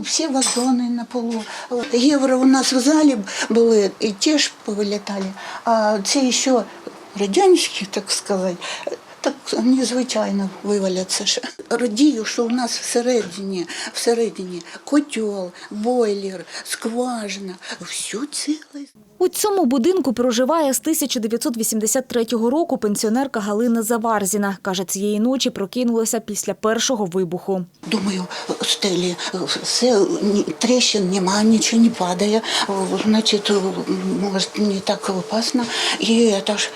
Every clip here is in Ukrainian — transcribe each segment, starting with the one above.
всі вазони на полу. Євро у нас в залі були, і ті ж повилітали. А це ще радянські, так сказати, так незвичайно виваляться. Радію, що у нас всередині, всередині котел, бойлер, скважина, все ціле. У цьому будинку проживає з 1983 року пенсіонерка Галина Заварзіна. Каже, цієї ночі прокинулася після першого вибуху. Думаю, стелі, все, ні- трещин нема, нічого не падає, значить, може, не так опасно. І это ж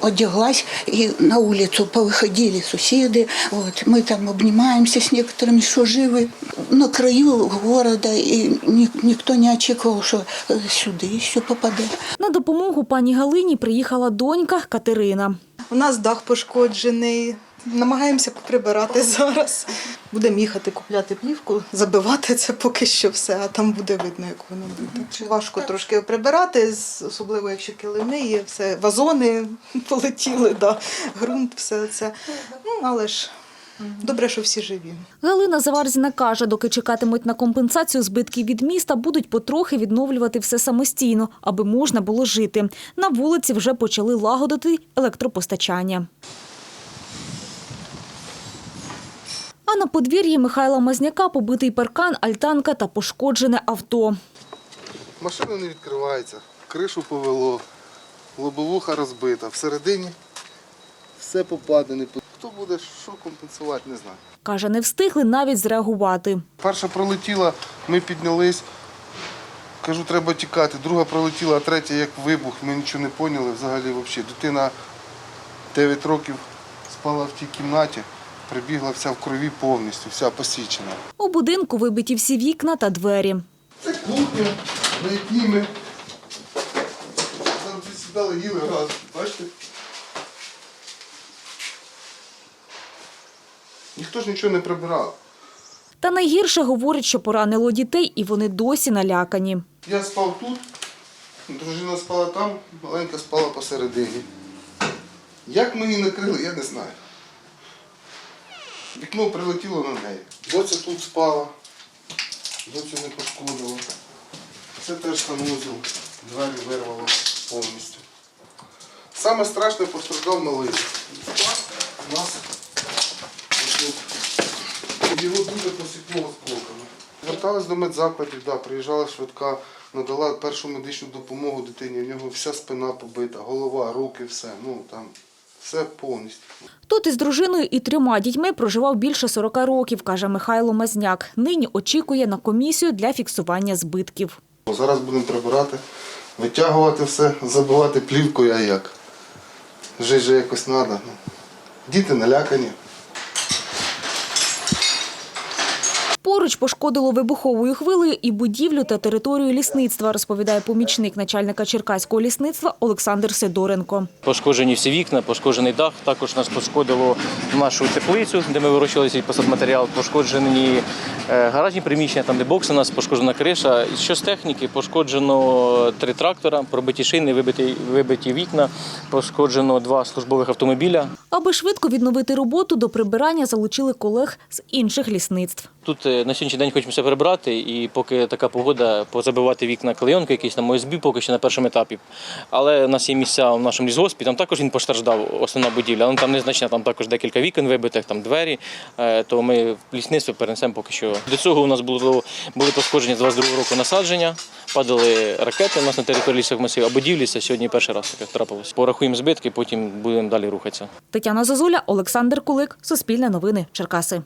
одяглась, і на вулицю повиходили сусіди, от, ми там обнімаємося з некоторыми, що живі. На краю города, і ні, ніхто не очікував, що е, сюди ще попаде. На допомогу пані Галині приїхала донька Катерина. У нас дах пошкоджений. Намагаємося прибирати зараз. Будемо їхати купляти плівку, забивати це поки що все, а там буде видно, як воно буде. Важко трошки прибирати, особливо якщо килими є, все, вазони полетіли, да, ґрунт, все це. Ну, але ж добре, що всі живі. Галина Заварзіна каже, доки чекатимуть на компенсацію збитків від міста, будуть потрохи відновлювати все самостійно, аби можна було жити. На вулиці вже почали лагодити електропостачання. А на подвір'ї Михайла Мазняка побитий паркан, альтанка та пошкоджене авто. Машина не відкривається, кришу повело, лобовуха розбита, всередині все попадане. Хто буде що компенсувати, не знаю. Каже, не встигли навіть зреагувати. Перша пролетіла, ми піднялись. Кажу, треба тікати. Друга пролетіла, а третя як вибух. Ми нічого не поняли взагалі. Взагалі. Дитина 9 років спала в тій кімнаті, прибігла вся в крові повністю, вся посічена. У будинку вибиті всі вікна та двері. Це кухня, на якій ми завжди сідали, їли разом. Бачите? Ніхто ж нічого не прибирав. Та найгірше говорить, що поранило дітей, і вони досі налякані. Я спав тут, дружина спала там, маленька спала посередині. Як ми її накрили, я не знаю. Вікно прилетіло на неї. Доця тут спала, доцю не пошкодило. Це теж санузел, двері вирвало повністю. Саме страшне постраждав малий. У нас його дуже посікло осколками. Звертались до медзакладів, да, приїжджала швидка, надала першу медичну допомогу дитині. У нього вся спина побита, голова, руки, все. Ну там все повністю. Тут із дружиною і трьома дітьми проживав більше 40 років, каже Михайло Мазняк. Нині очікує на комісію для фіксування збитків. Зараз будемо прибирати, витягувати все, забивати плівкою, а як. Жити же якось треба. Діти налякані. Поруч пошкодило вибуховою хвилею і будівлю та територію лісництва, розповідає помічник начальника Черкаського лісництва Олександр Сидоренко. Пошкоджені всі вікна, пошкоджений дах. Також нас пошкодило нашу теплицю, де ми вирощували цей посадматеріал. Пошкоджені е, гаражні приміщення, там де бокс у нас пошкоджена криша. Що з техніки? Пошкоджено три трактора, пробиті шини, вибиті, вибиті вікна, пошкоджено два службових автомобіля. Аби швидко відновити роботу, до прибирання залучили колег з інших лісництв. Тут е, на сьогоднішній день хочемо все прибрати, і поки така погода, позабивати вікна клейонки, якісь там ОСБ, поки що на першому етапі. Але в нас є місця в нашому лісгоспі, там також він постраждав, основна будівля. але там незначна, там також декілька вікон вибитих, там двері. Е, То ми в лісництво перенесемо поки що. До цього у нас було були пошкоджені з 22 року насадження, падали ракети у нас на території лісових масивів, а будівлі це сьогодні перший раз таке трапилось. Порахуємо збитки, потім будемо далі рухатися. Тетяна Зозуля, Олександр Кулик, Суспільне новини, Черкаси.